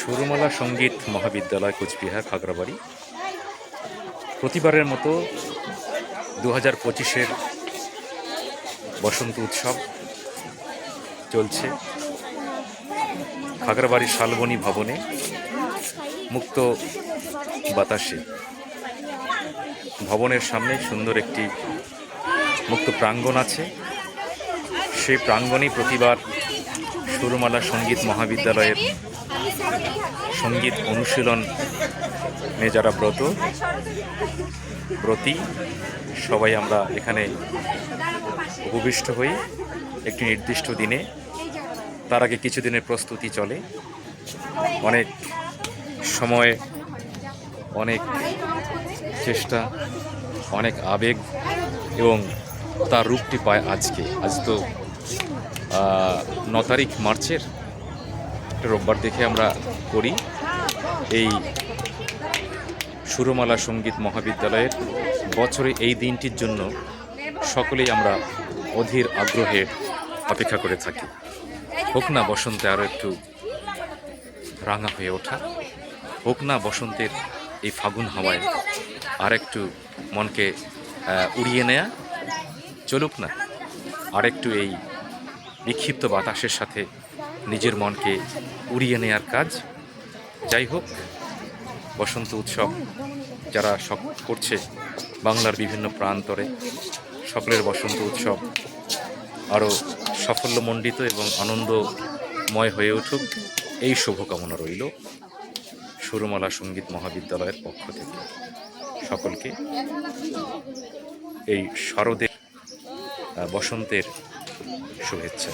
সুরমালা সংগীত মহাবিদ্যালয় কোচবিহার, খাগড়াবাড়ি। প্রতিবারের মতো দু হাজার পঁচিশের বসন্ত উৎসব চলছে। খাগড়াবাড়ির শালবনী ভবনে মুক্ত বাতাসে। ভবনের সামনে সুন্দর একটি মুক্ত প্রাঙ্গণ আছে। সেই প্রাঙ্গণেই প্রতিবার সুরমালা সংগীত মহাবিদ্যালয়ের সংগীত অনুশীলনে যারা ব্রত, ব্রতী, সবাই আমরা এখানে উপবিষ্ট হই একটি নির্দিষ্ট দিনে। তার আগে কিছুদিনের প্রস্তুতি চলে। অনেক সময়, অনেক চেষ্টা, অনেক আবেগ এবং তার রূপটি পায় আজকে। আজ তো ন তারিখ মার্চের। একটা রোববার দেখে আমরা করি। এই সুরমালা সংগীত মহাবিদ্যালয়ের বছরে এই দিনটির জন্য সকলেই আমরা অধীর আগ্রহে অপেক্ষা করে থাকি। হোক না বসন্তে আরও একটু রাঙা হয়ে ওঠা, হোক না বসন্তের এই ফাগুন হাওয়ায় আর একটু মনকে উড়িয়ে নেয়া, চলুক না। আর একটু এই বিক্ষিপ্ত বাতাসের সাথে নিজের মনকে উড়িয়ে নেয়ার কাজ। যাই হোক, বসন্ত উৎসব যারা সব করছে বাংলার বিভিন্ন প্রান্তরে, সকলের বসন্ত উৎসব আরও সাফল্যমণ্ডিত এবং আনন্দময় হয়ে উঠুক। এই শুভকামনা রইল সুরমালা সংগীত মহাবিদ্যালয়ের পক্ষ থেকে। সকলকে এই শরদের বসন্তের শুভেচ্ছা।